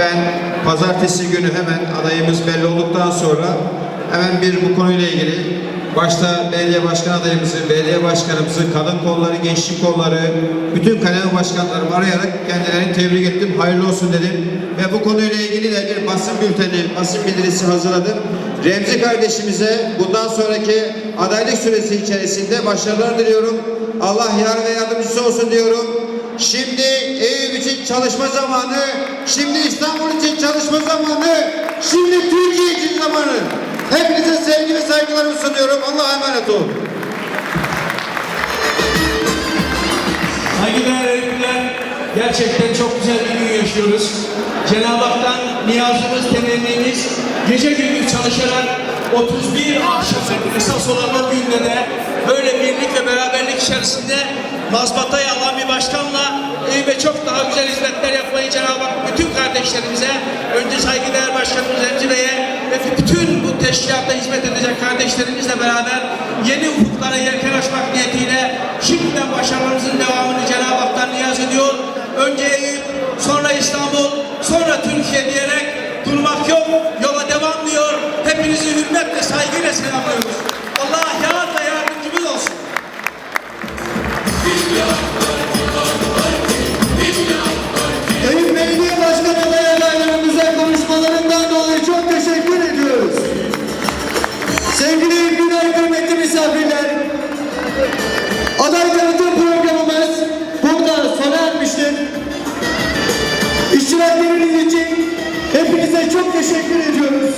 Ben pazartesi günü hemen adayımız belli olduktan sonra hemen bir bu konuyla ilgili başta belediye başkan adayımızı, belediye başkanımızı, kadın kolları, gençlik kolları, bütün kademe başkanlarımı arayarak kendilerini tebrik ettim. Hayırlı olsun dedim. Ve bu konuyla ilgili de bir basın bülteni, basın bildirisi hazırladım. Remzi kardeşimize bundan sonraki adaylık süresi içerisinde başarılar diliyorum. Allah yar ve yardımcısı olsun diyorum. Şimdi çalışma zamanı, şimdi İstanbul için çalışma zamanı, şimdi Türkiye için zamanı. Hepinize sevgi ve saygılarımı sunuyorum. Allah'a emanet olun. Saygıdeğer öğretmenler, gerçekten çok güzel bir gün yaşıyoruz. Cenab-ı Hak'tan niyazımız, temennimiz, gece gündüz çalışarak 31 akşamı esas olan o günde de böyle birlik ve beraberlik içerisinde mazbatayı alan bir başkanla çok daha güzel hizmetler yapmayı Cenab-ı Hak bütün kardeşlerimize, önce saygıdeğer başkanımız Remzi Bey'e ve bütün bu teşkilatta hizmet edecek kardeşlerimizle beraber yeni ufuklara yelken açmak niyetiyle şimdiden başarılarımızın devamını Cenab-ı Hak'tan niyaz ediyor. Önce Eyüp, sonra İstanbul, sonra Türkiye diyerek durmak yok, yola devam diyor. Hepinizi hürmetle, saygıyla selamlıyoruz. İştirakleriniz için hepinize çok teşekkür ediyoruz.